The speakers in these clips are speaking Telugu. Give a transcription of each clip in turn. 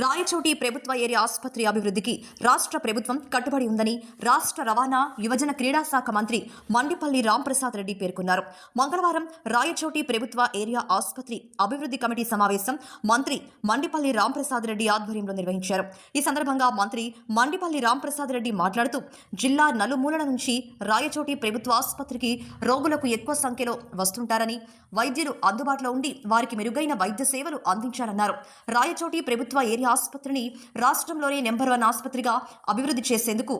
రాయచోటి ప్రభుత్వ ఏరియా ఆసుపత్రి అభివృద్ధికి రాష్ట్ర ప్రభుత్వం కట్టుబడి ఉందని రాష్ట్ర రవాణా యువజన క్రీడా శాఖ మంత్రి మండిపల్లి రాంప్రసాద్ రెడ్డి పేర్కొన్నారు. మంగళవారం రాయచోటి ప్రభుత్వ ఏరియా ఆసుపత్రి అభివృద్ధి కమిటీ సమావేశం మంత్రి మండిపల్లి రాంప్రసాద్ రెడ్డి ఆధ్వర్యంలో నిర్వహించారు. ఈ సందర్భంగా మంత్రి మండిపల్లి రాంప్రసాద్ రెడ్డి మాట్లాడుతూ జిల్లా నలుమూలల నుంచి రాయచోటి ప్రభుత్వ ఆసుపత్రికి రోగులకు ఎక్కువ సంఖ్యలో వస్తుంటారని వైద్యులు అందుబాటులో ఉండి వారికి మెరుగైన వైద్య సేవలు అందించాలన్నారు. రాయచోటి ప్రభుత్వ ఏరియా ఆసుపత్రిని రాష్ట్రంలోనే నెంబర్ వన్ ఆసుపత్రిగా అభివృద్ధి చేసేందుకు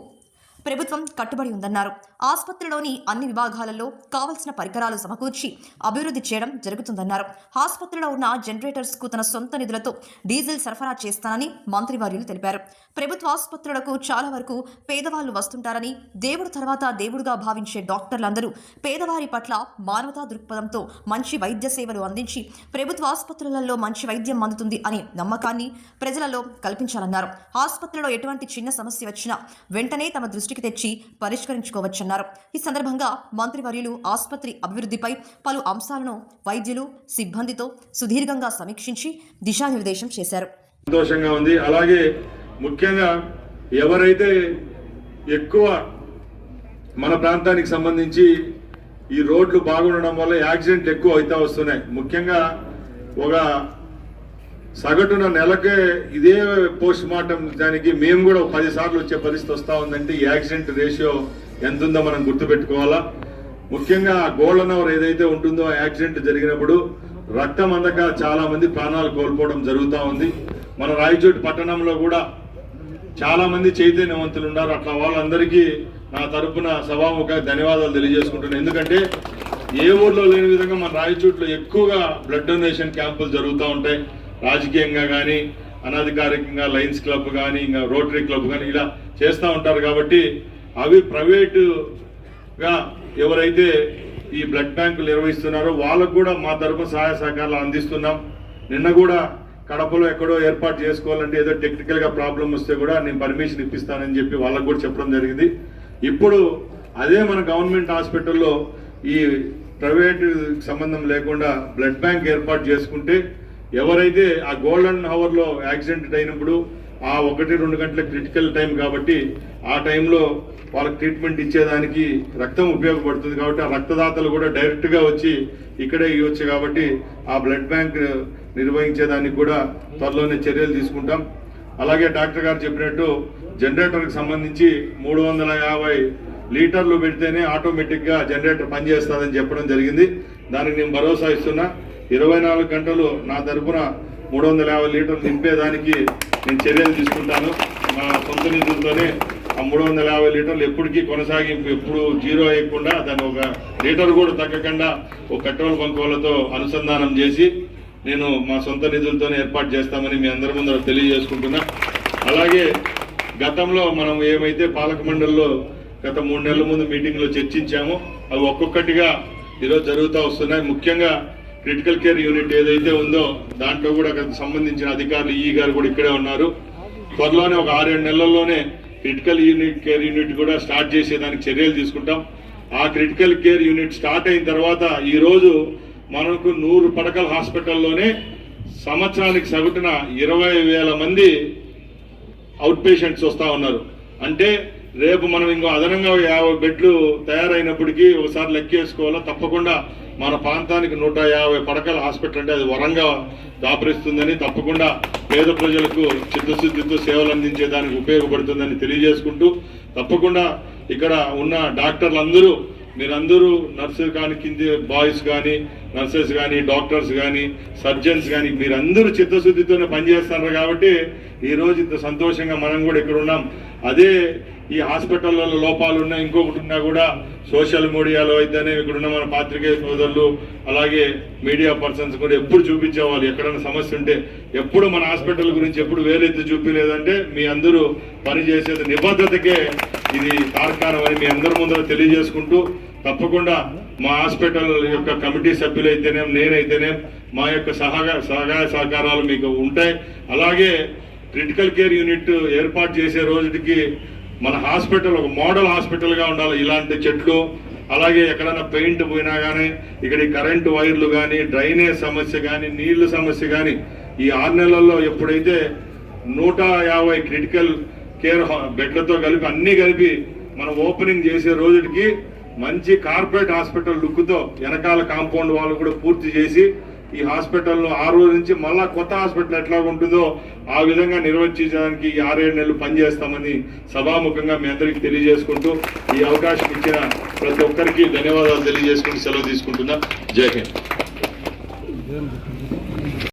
ప్రభుత్వం కట్టుబడి ఉందన్నారు. ఆసుపత్రిలోని అన్ని విభాగాలలో కావలసిన పరికరాలు సమకూర్చి అభివృద్ధి చేయడం జరుగుతుందన్నారు. ఆసుపత్రిలో ఉన్న జనరేటర్స్కు తన సొంత నిధులతో డీజిల్ సరఫరా చేస్తానని మంత్రివర్యులు తెలిపారు. ప్రభుత్వ ఆసుపత్రులకు చాలా వరకు పేదవాళ్ళు వస్తుంటారని దేవుడు తర్వాత దేవుడుగా భావించే డాక్టర్లందరూ పేదవారి పట్ల మానవతా దృక్పథంతో మంచి వైద్య సేవలు అందించి ప్రభుత్వ ఆసుపత్రులలో మంచి వైద్యం అందుతుంది అనే నమ్మకాన్ని ప్రజలలో కల్పించాలన్నారు. ఆసుపత్రిలో ఎటువంటి చిన్న సమస్య వచ్చినా వెంటనే తమ దృష్టి దృష్టికి తెచ్చి పరిష్కరించుకోవచ్చన్నారు. ఈ సందర్భంగా మంత్రివర్యులు ఆసుపత్రి అభివృద్ధిపై పలు అంశాలను వైద్యులు సిబ్బందితో సుదీర్ఘంగా సమీక్షించి దిశానిర్దేశం చేశారు. సంతోషంగా ఉంది. అలాగే ముఖ్యంగా ఎవరైతే ఎక్కువ మన ప్రాంతానికి సంబంధించి ఈ రోడ్లు బాగుండడం వల్ల యాక్సిడెంట్లు ఎక్కువ అవుతా వస్తున్నాయి. ముఖ్యంగా ఒక సగటున నెలకే ఇదే పోస్ట్ మార్టం దానికి మేము కూడా పది సార్లు వచ్చే పరిస్థితి వస్తా ఉందంటే ఈ యాక్సిడెంట్ రేషియో ఎంత ఉందో మనం గుర్తుపెట్టుకోవాలా. ముఖ్యంగా గోల్డెన్ అవర్ ఏదైతే ఉంటుందో ఆ యాక్సిడెంట్ జరిగినప్పుడు రక్తం అందక చాలా మంది ప్రాణాలు కోల్పోవడం జరుగుతూ ఉంది. మన రాయచోటి పట్టణంలో కూడా చాలా మంది చైతన్యవంతులు ఉన్నారు. అట్లా వాళ్ళందరికీ నా తరపున సభాముఖ ధన్యవాదాలు తెలియజేసుకుంటున్నాను ఎందుకంటే ఏ ఊర్లో లేని విధంగా మన రాయచోట్లో ఎక్కువగా బ్లడ్ డొనేషన్ క్యాంపులు జరుగుతూ ఉంటాయి. రాజకీయంగా కానీ అనధికారికంగా లయన్స్ క్లబ్ కానీ ఇంకా రోటరీ క్లబ్ కానీ ఇలా చేస్తూ ఉంటారు కాబట్టి అవి ప్రైవేటుగా ఎవరైతే ఈ బ్లడ్ బ్యాంకులు నిర్వహిస్తున్నారో వాళ్ళకు కూడా మా తరపు సహాయ సహకారాలు అందిస్తున్నాం. నిన్న కూడా కడపలో ఎక్కడో ఏర్పాటు చేసుకోవాలంటే ఏదో టెక్నికల్గా ప్రాబ్లం వస్తే కూడా నేను పర్మిషన్ ఇప్పిస్తానని చెప్పి వాళ్ళకు కూడా చెప్పడం జరిగింది. ఇప్పుడు అదే మన గవర్నమెంట్ హాస్పిటల్లో ఈ ప్రైవేట్ సంబంధం లేకుండా బ్లడ్ బ్యాంక్ ఏర్పాటు చేసుకుంటే ఎవరైతే ఆ గోల్డెన్ అవర్లో యాక్సిడెంట్ అయినప్పుడు ఆ ఒకటి రెండు గంటల క్రిటికల్ టైం కాబట్టి ఆ టైంలో వాళ్ళకి ట్రీట్మెంట్ ఇచ్చేదానికి రక్తం ఉపయోగపడుతుంది కాబట్టి ఆ రక్తదాతలు కూడా డైరెక్ట్గా వచ్చి ఇక్కడే ఇవ్వచ్చు కాబట్టి ఆ బ్లడ్ బ్యాంక్ నిర్వహించేదానికి కూడా త్వరలోనే చర్యలు తీసుకుంటాం. అలాగే డాక్టర్ గారు చెప్పినట్టు జనరేటర్కి సంబంధించి మూడు వందల యాభై లీటర్లు పెడితేనే ఆటోమేటిక్గా జనరేటర్ పనిచేస్తుందని చెప్పడం జరిగింది. దానికి నేను భరోసా ఇస్తున్నా. ఇరవై నాలుగు గంటలు నా తరపున మూడు వందల యాభై లీటర్లు నింపేదానికి నేను చర్యలు తీసుకుంటాను. నా సొంత నిధులతోనే ఆ మూడు వందల యాభై లీటర్లు ఎప్పటికీ కొనసాగింపు ఎప్పుడు జీరో అయ్యకుండా దాన్ని ఒక లీటర్ కూడా తగ్గకుండా ఒక పెట్రోల్ బంక్ వాళ్ళతో అనుసంధానం చేసి నేను మా సొంత నిధులతోనే ఏర్పాటు చేస్తామని మీ అందరి ముందర తెలియజేసుకుంటున్నా. అలాగే గతంలో మనం ఏమైతే పాలక మండలిలో గత మూడు నెలల ముందు మీటింగ్లో చర్చించామో అవి ఒక్కొక్కటిగా ఈరోజు జరుగుతూ వస్తున్నాయి. ముఖ్యంగా క్రిటికల్ కేర్ యూనిట్ ఏదైతే ఉందో దాంట్లో కూడా సంబంధించిన అధికారులు ఈ గారు కూడా ఇక్కడే ఉన్నారు. త్వరలోనే ఒక ఆరేడు నెలల్లోనే క్రిటికల్ యూనిట్ కేర్ యూనిట్ కూడా స్టార్ట్ చేసేదానికి చర్యలు తీసుకుంటాం. ఆ క్రిటికల్ కేర్ యూనిట్ స్టార్ట్ అయిన తర్వాత ఈ రోజు మనకు నూరు పడకల హాస్పిటల్లోనే సంవత్సరానికి సగటున ఇరవై వేల మంది అవుట్ పేషెంట్స్ వస్తూ ఉన్నారు. అంటే రేపు మనం ఇంకో అదనంగా యాభై బెడ్లు తయారైనప్పటికీ ఒకసారి లెక్కేసుకోవాలా? తప్పకుండా మన ప్రాంతానికి నూట యాభై పడకల హాస్పిటల్ అంటే అది వరంగా దాపరిస్తుందని తప్పకుండా పేద ప్రజలకు చిత్తశుద్ధితో సేవలు అందించేదానికి ఉపయోగపడుతుందని తెలియజేసుకుంటూ తప్పకుండా ఇక్కడ ఉన్న డాక్టర్లందరూ మీరందరూ నర్సు కానీ కింది బాయ్స్ కానీ నర్సెస్ కానీ డాక్టర్స్ కానీ సర్జన్స్ కానీ మీరందరూ చిత్తశుద్ధితోనే పనిచేస్తున్నారు కాబట్టి ఈ రోజు ఇంత సంతోషంగా మనం కూడా ఇక్కడ ఉన్నాం. అదే ఈ హాస్పిటల్లో లోపాలు ఉన్నా ఇంకొకటి ఉన్నా కూడా సోషల్ మీడియాలో అయితేనే ఇక్కడ ఉన్న మన పాత్రికేయ సోదరులు అలాగే మీడియా పర్సన్స్ కూడా ఎప్పుడు చూపించేవాళ్ళు. ఎక్కడైనా సమస్య ఉంటే ఎప్పుడు మన హాస్పిటల్ గురించి ఎప్పుడు వేలెత్తి చూపించలేదంటే మీ అందరూ పనిచేసేది నిబద్ధతకే ఇది తార్కాణం అని మీ అందరి ముందర తెలియజేసుకుంటూ తప్పకుండా మా హాస్పిటల్ యొక్క కమిటీ సభ్యులైతేనేం నేనైతేనేం మా యొక్క సహకార సహాయ సహకారాలు మీకు ఉంటాయి. అలాగే క్రిటికల్ కేర్ యూనిట్ ఏర్పాటు చేసే రోజుకి మన హాస్పిటల్ ఒక మోడల్ హాస్పిటల్గా ఉండాలి ఇలాంటి చెట్లు. అలాగే ఎక్కడైనా పెయింట్ పోయినా కానీ ఇక్కడ కరెంటు వైర్లు కానీ డ్రైనేజ్ సమస్య కానీ నీళ్ళు సమస్య కానీ ఈ ఆరు నెలల్లో ఎప్పుడైతే నూట యాభై క్రిటికల్ కేర్ హా- బెడ్లతో కలిపి అన్ని కలిపి మనం ఓపెనింగ్ చేసే రోజుకి మంచి కార్పొరేట్ హాస్పిటల్ లుక్తో వెనకాల కాంపౌండ్ వాళ్ళు కూడా పూర్తి చేసి ఈ హాస్పిటల్ను ఆ రోజు నుంచి మళ్ళా కొత్త హాస్పిటల్ ఎట్లా ఉంటుందో ఆ విధంగా నిర్వహించడానికి ఈ ఆరేడు నెలలు పనిచేస్తామని సభాముఖంగా మీ అందరికీ తెలియజేసుకుంటూ ఈ అవకాశం ఇచ్చిన ప్రతి ఒక్కరికి ధన్యవాదాలు తెలియజేసుకుంటూ సెలవు తీసుకుంటున్నా. జై హింద్.